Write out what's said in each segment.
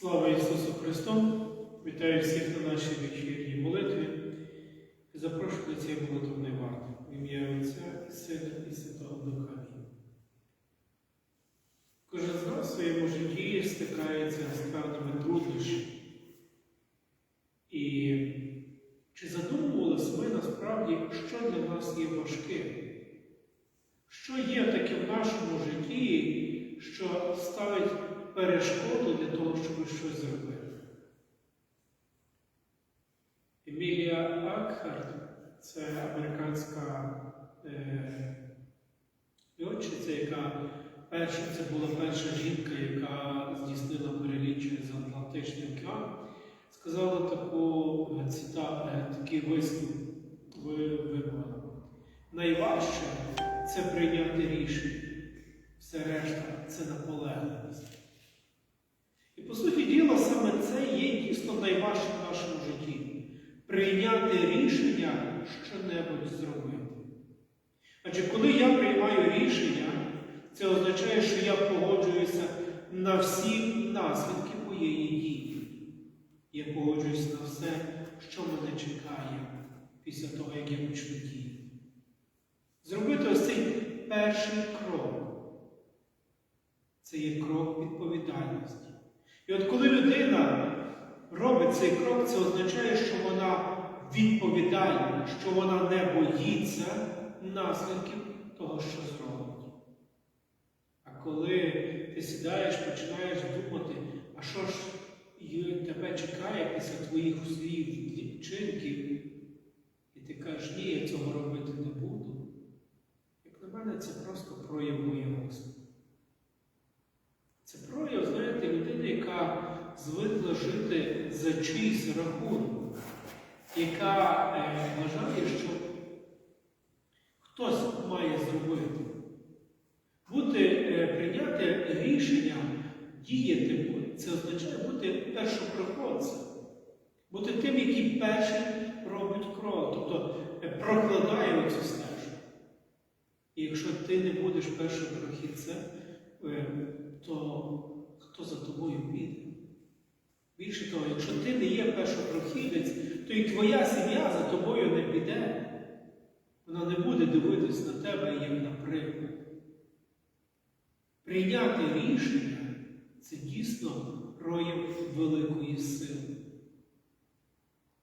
Слава Ісусу Христу! Вітаю всіх на нашій вечірній молитві і запрошую до цієї молитовної варти в ім'я Отця і Сина і Святого Духа. Кожен з нас в своєму житті стикається з певними труднощами. І чи задумувалися ми насправді, що для нас є важким? Що є таке в нашому житті, що ставить перешкоду для того, щоб щось зробити? Емілія Акхарт це американська е, льотчиця, яка перша, це була перша жінка, яка здійснила переліт через Атлантичний океан, сказала таку е, цита, е, такий вислів ви- вимовила. Найважче це прийняти рішення. Все решта це наполегливість. По суті діла, саме це є дійсно найважче в нашому житті. Прийняти рішення що-небудь зробити. Адже коли я приймаю рішення, це означає, що я погоджуюся на всі наслідки моєї дії. Я погоджуюся на все, що мене чекає після того, як я почну діяти. Зробити ось цей перший крок. Це є крок відповідальності. І от коли людина робить цей крок, це означає, що вона відповідальна, що вона не боїться наслідків того, що зробить. А коли ти сідаєш, починаєш думати, а що ж тебе чекає після твоїх слів, вчинків, і ти кажеш, ні, я цього робити не буду. Як на мене, це просто прояв моємуся. Це людини, яка звикла жити за чийсь рахунок, яка е, вважає, що хтось має зробити. Бути, е, прийняти рішення, діяти, це означає бути першопроходцем, бути тим, який перший робить крок, тобто е, прокладає оцю стежку. І якщо ти не будеш першопрохідцем, е, то хто за тобою піде? Більше того, якщо ти не є першопрохідець, то і твоя сім'я за тобою не піде. Вона не буде дивитись на тебе, як на приклад. Прийняти рішення це дійсно прояв великої сили.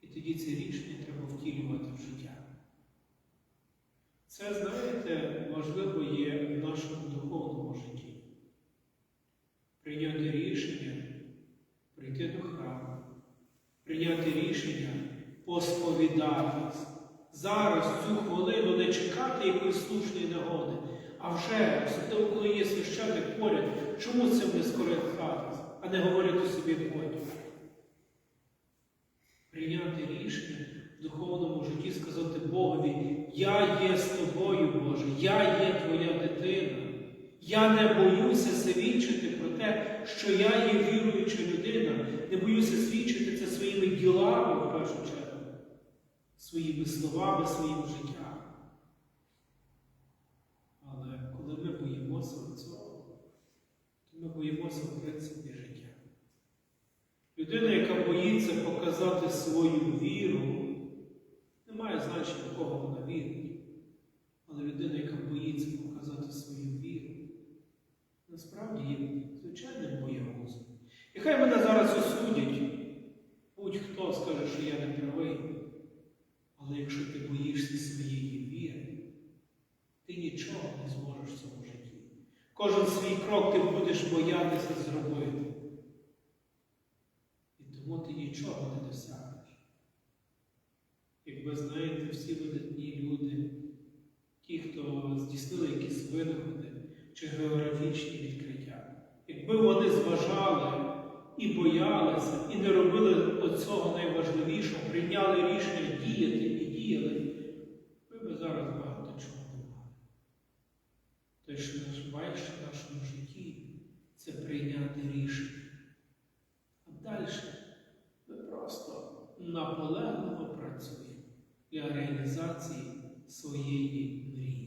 І тоді це рішення треба втілювати в життя. Це, знаєте, важливо є в нашому духовному житті. Прийняти рішення, прийти до храму, прийняти рішення, посповідатись. Зараз цю хвилину не чекати якоїсь слушної нагоди, а вже, особливо, коли є священник поряд, чому цим не скористатись, а не говорити собі потім. Прийняти рішення в духовному житті, сказати Богові, я є з тобою, Боже, я є твоя дитина. Я не боюся свідчити про те, що я є віруюча людина, не боюся свідчити це своїми ділами в першу чергу, своїми словами, своїм життям. Але коли ми боїмося цього, то ми боїмося в принципі життя. Людина, яка боїться показати свою віру, не має значення, в кого вона вірить. Але людина, яка боїться показати свою віру, насправді є звичайним боягузом. І хай мене зараз осудять, будь-хто скаже, що я не правий. Але якщо ти боїшся своєї віри, ти нічого не зможеш в цьому житті. Кожен свій крок ти будеш боятися зробити. І тому ти нічого не досягнеш. Як ви знаєте, всі видатні люди, ті, хто здійснили якісь винаходи чи географічні відкриття, якби вони зважали і боялися, і не робили оцього найважливішого, прийняли рішення діяти і діяли, ви б зараз багато чого не мали. Те, що найважче в нашому житті, це прийняти рішення. А далі ми просто наполегливо працюємо для реалізації своєї мрії.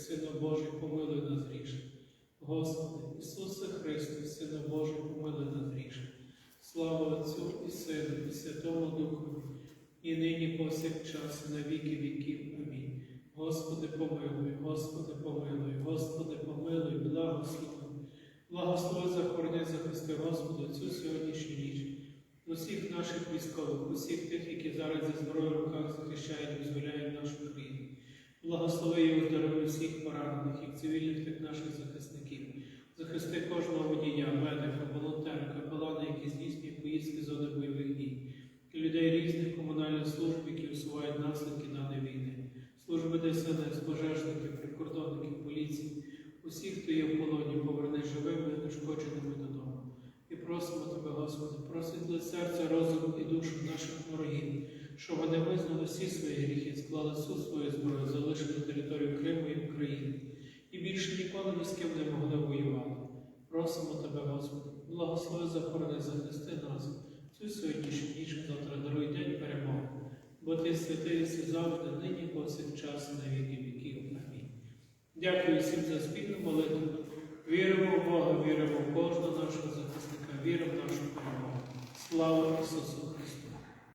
Сина Божий, помилуй нас грішних. Господи, Ісусе Христе, Сина Божий, помилуй нас грішних. Слава Отцю і Сину, і Святому Духу, і нині повсякчас, на віки віків. Амінь. Господи, помилуй, Господи, помилуй, Господи, помилуй, благослови. Благослови захорони, захисти, Господи, цю сьогоднішню ніч. Усіх наших військових, усіх тих, які зараз зі зброєю в руках захищають і визволяють нашу країну. Благослови наших захисників. Захисти кожного водія, медика, волонтера, капелана, які здійснюють поїздки зони бойових дій, людей різних комунальних служб, які усувають наслідки даної війни, служби ДСНС, пожежників, прикордонників, поліції, усіх, хто є в полоні, поверни живими, нешкодженими додому. І просимо Тебе, Господи, просвітли серця, розум і душу наших ворогів, щоб вони визнали всі свої гріхи, склали всю свою зброю, залишили територію Криму і України, і більше ніколи ні з ким не могли воювати. Просимо Тебе, Господи, благослови захорони, захисти нас, цю сьогоднішню ніч, завтра даруй день перемоги, бо Ти святий і завжди, нині повсякчас на віки віків. Амінь. Дякую всім за спільну молитву. Віримо в Бога, віримо в кожного нашого захисника, віримо в нашу перемогу. Слава Ісусу